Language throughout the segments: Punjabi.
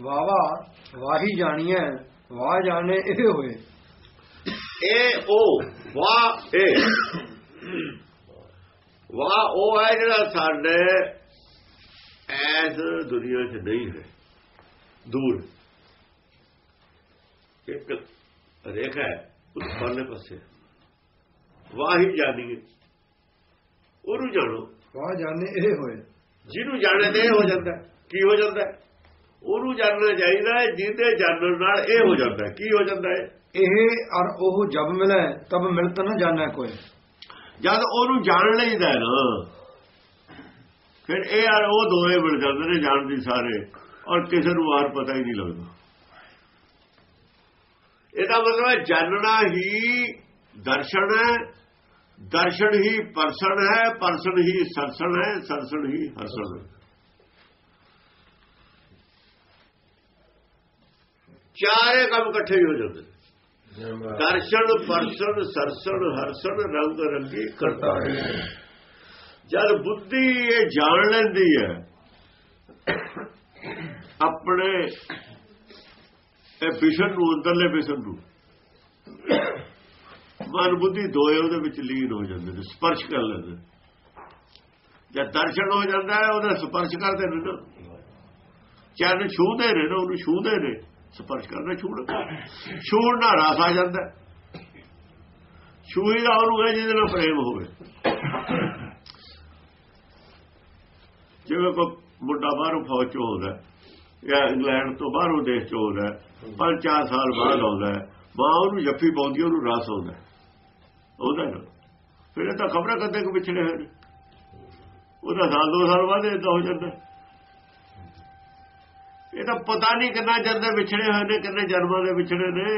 ਵਾਵਾ ਵਾਹੀ ਜਾਣੀਐ ਵਾਹ ਜਾਣੇ ਇਹ ਹੋਏ। ਇਹ ਉਹ ਵਾਹ ਇਹ ਵਾਹ ਉਹ ਹੈ ਜਿਹੜਾ ਸਾਡੇ ਐਸ ਦੁਨੀਆ 'ਚ ਨਹੀਂ ਹੈ ਦੂਰ। ਇੱਕ ਰੇਖਾ ਹੈ ਉਸ ਪਰਲੇ ਪਾਸੇ। ਵਾਹ ਹੀ। ਜਾਣੀਏ ਉਹਨੂੰ ਜਾਣੋ। ਵਾਹ ਜਾਣੇ ਇਹ ਹੋਏ। ਜਿਹਨੂੰ ਜਾਣੇ ਤੇ ਇਹ ਹੋ ਜਾਂਦਾ ਹੈ। ਕੀ ਹੋ ਜਾਂਦਾ? ਹੈ? ਉਹਨੂੰ ਜਾਣਨਾ ਚਾਹੀਦਾ ਹੈ ਜਿਹਦੇ ਜਾਣਨ ਨਾਲ ਇਹ ਹੋ ਜਾਂਦਾ ਹੈ। ਕੀ ਹੋ ਜਾਂਦਾ ਹੈ? ਇਹ ਅਰ ਉਹ ਜਬ ਮਿਲੈ ਤਬ ਮਿਲਤ ਨ ਜਾਣੈ ਕੋਈ। ਜਦ ਉਹਨੂੰ ਜਾਣ ਲਈਦਾ ਨਾ ਫਿਰ ਇਹ ਯਾਰ ਉਹ ਦੋਵੇਂ ਮਿਲ ਜਾਂਦੇ ਨੇ ਜਾਣਦੀ ਸਾਰੇ ਔਰ ਕਿਸੇ ਨੂੰ ਆਰ ਪਤਾ ਹੀ ਨਹੀਂ ਲੱਗਦਾ। ਇਹਦਾ ਮਤਲਬ ਹੈ ਜਾਣਨਾ ਹੀ ਦਰਸ਼ਨ ਹੈ ਦਰਸ਼ਨ ਹੀ ਪਰਸਨ ਹੈ ਪਰਸਨ ਹੀ ਸਰਸਣ ਹੈ ਸਰਸਣ ਹੀ ਹਰਸਣ ਹੈ। ਚਾਰੇ ਕੰਮ ਇਕੱਠੇ ਹੀ ਜਾਂਦੇ। ਦਰਸ਼ਨ ਪਰਸਨ ਸਰਸਣ ਹਰਸਣ ਰੰਗ ਰੰਗੀ ਕਰਤਾ ਹੈ ਜਦ ਬੁੱਧੀ ਇਹ ਜਾਣ ਲੈਂਦੀ ਹੈ ਆਪਣੇ ਇਹ ਵਿਸ਼ਨ ਨੂੰ ਅੰਦਰਲੇ ਵਿਸ਼ਨ ਨੂੰ ਮਨ ਬੁੱਧੀ ਦੋਏ ਉਹਦੇ ਵਿੱਚ ਲੀਨ ਹੋ ਜਾਂਦੇ ਨੇ ਸਪਰਸ਼ ਕਰ ਲੈਂਦੇ। ਜਦ ਦਰਸ਼ਨ ਹੋ ਜਾਂਦਾ ਹੈ ਉਹਦਾ ਸਪਰਸ਼ ਕਰਦੇ ਨੇ ਨਾ। ਚਰਨ ਛੂਹਦੇ ਨੇ ਨਾ ਉਹਨੂੰ ਛੂਹਦੇ ਨੇ। ਸਪਰਸ਼ ਕਰਨਾ ਛੂੜ ਛੂੜ ਨਾਲ ਰਸ ਆ ਜਾਂਦਾ। ਹੈ। ਛੂਹੀ ਦਾ ਉਹਨੂੰ ਹੈ ਜਿਹਦੇ ਨਾਲ ਪ੍ਰੇਮ ਹੋਵੇ। ਜਿਵੇਂ ਕੋਈ ਮੁੰਡਾ ਬਾਹਰੋਂ ਫੌਜ ਚੋਂ ਆਉਂਦਾ ਜਾਂ ਇੰਗਲੈਂਡ ਤੋਂ ਬਾਹਰੋਂ ਦੇਸ਼ ਚੋਂ ਆਉਂਦਾ ਹੈ, ਪੰਜ ਚਾਰ ਸਾਲ ਬਾਅਦ ਆਉਂਦਾ ਮਾਂ ਉਹਨੂੰ ਜੱਫੀ ਪਾਉਂਦੀ ਉਹਨੂੰ ਰਸ ਆਉਂਦਾ ਉਹਦਾ ਨਾ ਫਿਰ ਇਹ ਤਾਂ ਖਬਰਾਂ ਕਦੇ ਕੋ ਵਿਛੜੇ ਹੋਏ ਉਹਦਾ ਸਾਲ ਦੋ ਸਾਲ ਬਾਅਦ ਇਹ ਹੋ ਜਾਂਦਾ। ਇਹ ਤਾਂ ਪਤਾ ਨਹੀਂ ਕਿੰਨਾ ਜਨਮ ਦੇ ਵਿਛੜੇ ਹੋਏ ਨੇ ਕਿੰਨੇ ਜਨਮਾਂ ਦੇ ਵਿਛੜੇ ਨੇ।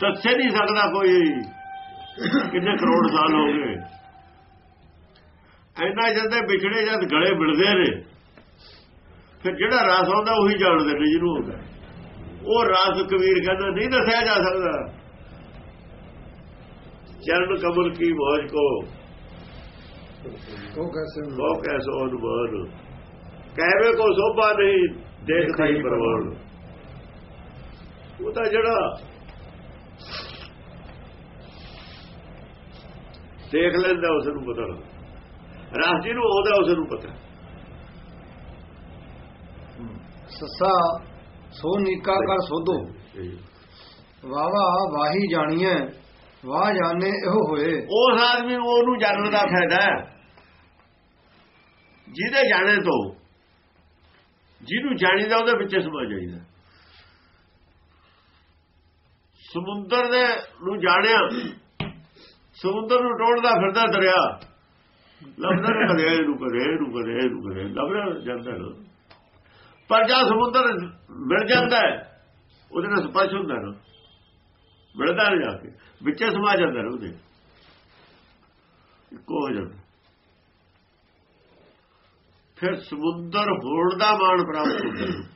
ਦੱਸੇ ਨਹੀਂ ਸਕਦਾ ਕੋਈ ਕਿੰਨੇ ਕਰੋੜ ਸਾਲ ਹੋ ਗਏ। ਐਨਾ ਜਦ ਵਿਛੜੇ ਜਦ ਗਲੇ ਮਿਲਦੇ ਨੇ ਫਿਰ ਜਿਹੜਾ ਰਸ ਆਉਂਦਾ ਉਹੀ ਜਾਣਦੇ ਨੇ ਜਿਹਨੂੰ ਹੁੰਦਾ ਉਹ ਰਸ ਕਬੀਰ ਕਹਿੰਦਾ ਨਹੀਂ ਦੱਸਿਆ ਜਾ ਸਕਦਾ। ਚਰਨ ਕਮਲ ਕੀ ਮੌਜ ਕੋ। ਉਹ ਕੈਸੇ ਲੋ ਕੈਸੋ ਅਨੁਮਾਨ। ਕਹਿਵੇ ਕੋ ਸੋਭਾ ਨਹੀਂ ਦੇਖਦਾ ਹੀ ਪ੍ਰਵਾਨ ਉਹ ਤਾਂ ਜਿਹੜਾ ਦੇਖ ਲੈਂਦਾ ਉਸ ਨੂੰ ਪਤਾ ਰਾਸ ਜੀ ਨੂੰ ਆਉਂਦਾ ਉਸ ਨੂੰ ਪਤਾ ਸੱਸਾ ਸੋ ਨੀਕਾ ਕਰ ਸੋਧੋ। ਵਾਵਾ ਵਾਹੀ ਜਾਣੀਐ। ਵਾਹ ਜਾਣੇ ਇਹੋ ਹੋਏ। ਉਸ ਆਦਮੀ ਨੂੰ ਉਹਨੂੰ ਜਾਣਨ ਦਾ ਫਾਇਦਾ ਜਿਹਦੇ ਜਾਣੇ ਤੋਂ ਜਿਹਨੂੰ ਜਾਣੀਦਾ ਉਹਦੇ ਵਿੱਚ ਸਮਝ ਜਾਈਦਾ ਸਮੁੰਦਰ ਦੇ ਨੂੰ ਜਾਣਿਆ, ਸਮੁੰਦਰ ਨੂੰ ਟੋੜਦਾ ਫਿਰਦਾ ਦਰਿਆ। ਲੱਭਦਾ ਨਾ ਕਦੇ ਇਹਨੂੰ ਕਦੇ ਇਹਨੂੰ ਕਦੇ ਇਹਨੂੰ ਕਦੇ ਲੱਭਦਾ ਜਾਂਦਾ ਨਾ ਪਰ ਜਦ ਸਮੁੰਦਰ ਮਿਲ ਜਾਂਦਾ ਉਹਦੇ ਨਾਲ ਸਪਰਸ਼ ਹੁੰਦਾ ਨਾ ਮਿਲਦਾ ਨਹੀਂ ਜਾ ਕੇ, ਵਿੱਚੇ ਸਮਾ ਜਾਂਦਾ ਨਾ ਉਹਦੇ ਇੱਕੋ ਹੋ ਜਾਂਦਾ। ਫਿਰ ਸਮੁੰਦਰ ਹੋਣ ਦਾ ਮਾਣ ਪ੍ਰਾਪਤ ਹੁੰਦਾ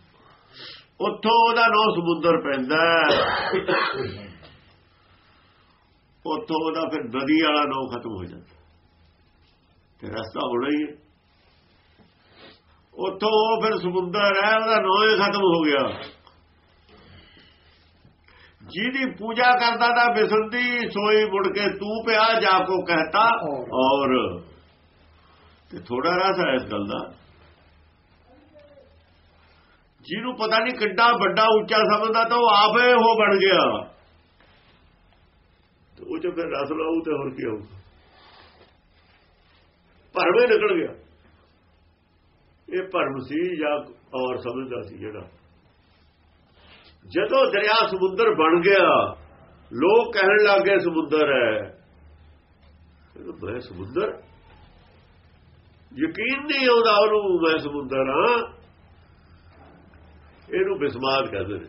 ਉੱਥੋਂ ਉਹਦਾ ਨਾਂ ਸਮੁੰਦਰ ਪੈਂਦਾ ਉੱਥੋਂ ਉਹਦਾ ਫਿਰ ਨਦੀ ਵਾਲਾ ਨਾਂ ਖਤਮ ਹੋ ਜਾਂਦਾ ਤੇ ਰਸਤਾ ਹੋਣਾ ਹੀ ਹੈ। ਉੱਥੋਂ ਉਹ ਫਿਰ ਸਮੁੰਦਰ ਹੈ, ਉਹਦਾ ਨਾਂ ਹੀ ਖਤਮ ਹੋ ਗਿਆ। ਜਿਹਦੀ ਪੂਜਾ ਕਰਦਾ ਤਾਂ ਬਿਸੰਦੀ, ਸੋਈ ਮੁੜ ਕੇ ਤੂੰ ਪਿਆ, ਜਾ ਕੋ ਕਹਤਾ ਔਰ। ਤੇ ਥੋੜਾ ਰਸ ਹੈ ਇਸ ਗੱਲ ਦਾ। ਜਿਹਨੂੰ ਪਤਾ ਨਹੀਂ ਕਿੱਡਾ ਵੱਡਾ ਉੱਚਾ ਸਮਝਦਾ ਤਾਂ ਉਹ ਆਪੇ ਉਹ ਬਣ ਗਿਆ। ਤੇ ਉਹ ਚ ਫਿਰ ਰਸ ਲਾਉ ਤੇ ਹੋਰ ਕੀ ਹੋਊਗਾ। ਭਰਵੇਂ ਨਿਕਲ ਗਿਆ। ਇਹ ਭਰਮ ਸੀ ਜਾਂ ਔਰ ਸਮਝਦਾ ਸੀ ਜਿਹੜਾ। ਜਦੋਂ ਦਰਿਆ ਸਮੁੰਦਰ ਬਣ ਗਿਆ, ਲੋਕ ਕਹਿਣ ਲੱਗੇ ਸਮੁੰਦਰ ਹੈ। ਮੈਂ ਸਮੁੰਦਰ। ਯਕੀਨ ਨਹੀਂ ਆਉਂਦਾ ਉਹਨੂੰ ਮੈਂ ਸਮੁੰਦਰ ਹਾਂ। ਇਹਨੂੰ ਬਿਸਮਾਦ ਕਹਿੰਦੇ ਨੇ।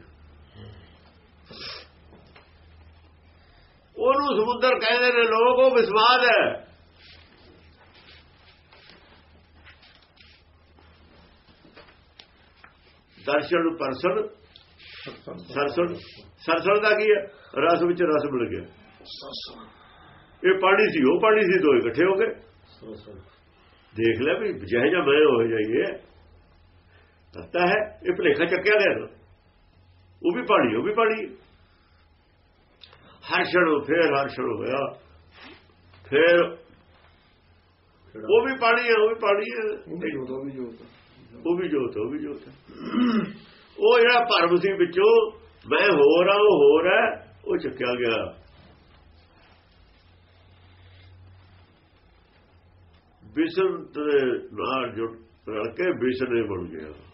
ਉਹਨੂੰ ਸਮੁੰਦਰ ਕਹਿੰਦੇ ਨੇ ਲੋਕ ਉਹ ਬਿਸਮਾਦ ਹੈ। ਦਰਸ਼ਨ ਪਰਸਨ ਸਰਸਣ ਸਰਸਣ ਦਾ ਕੀ ਹੈ? ਰਸ ਵਿੱਚ ਰਸ ਮਿਲ ਗਿਆ। ਇਹ ਪਾਣੀ ਸੀ ਉਹ ਪਾਣੀ ਸੀ ਦੋ ਇਕੱਠੇ ਹੋ ਗਏ। ਦੇਖ ਲੈ ਵੀ ਜਿਹੇ ਜਿਹਾ ਮੈਂ ਹੋ ਜਾਈਏ ਤੱਤਾ ਹੈ ਇਹ ਭਲੇਖਾ ਚੱਕਿਆ ਗਿਆ ਨਾ ਉਹ ਵੀ ਪਾਣੀ ਉਹ ਵੀ ਪਾਣੀ। ਹਰ ਛੜੋ ਫੇਰ ਹਰ ਛੜੋ ਹੋਇਆ। ਫੇਰ ਉਹ ਵੀ ਪਾਣੀ ਹੈ ਉਹ ਵੀ ਪਾਣੀ ਹੈ। ਉਹ ਵੀ ਜੋਤ। ਉਹ ਵੀ ਜੋਤ ਉਹ ਵੀ ਜੋਤ। ਉਹ ਜਿਹੜਾ ਭਰਮ ਸੀ ਵਿੱਚੋਂ ਮੈਂ ਹੋਰ ਆ ਉਹ ਹੋਰ ਹੈ ਉਹ ਚੱਕਿਆ ਗਿਆ। ਵਿਸ਼ਨ ਦੇ ਨਾਲ ਜੁੜ ਰਲ ਕੇ ਵਿਸ਼ਨ ਬਣ ਗਿਆ।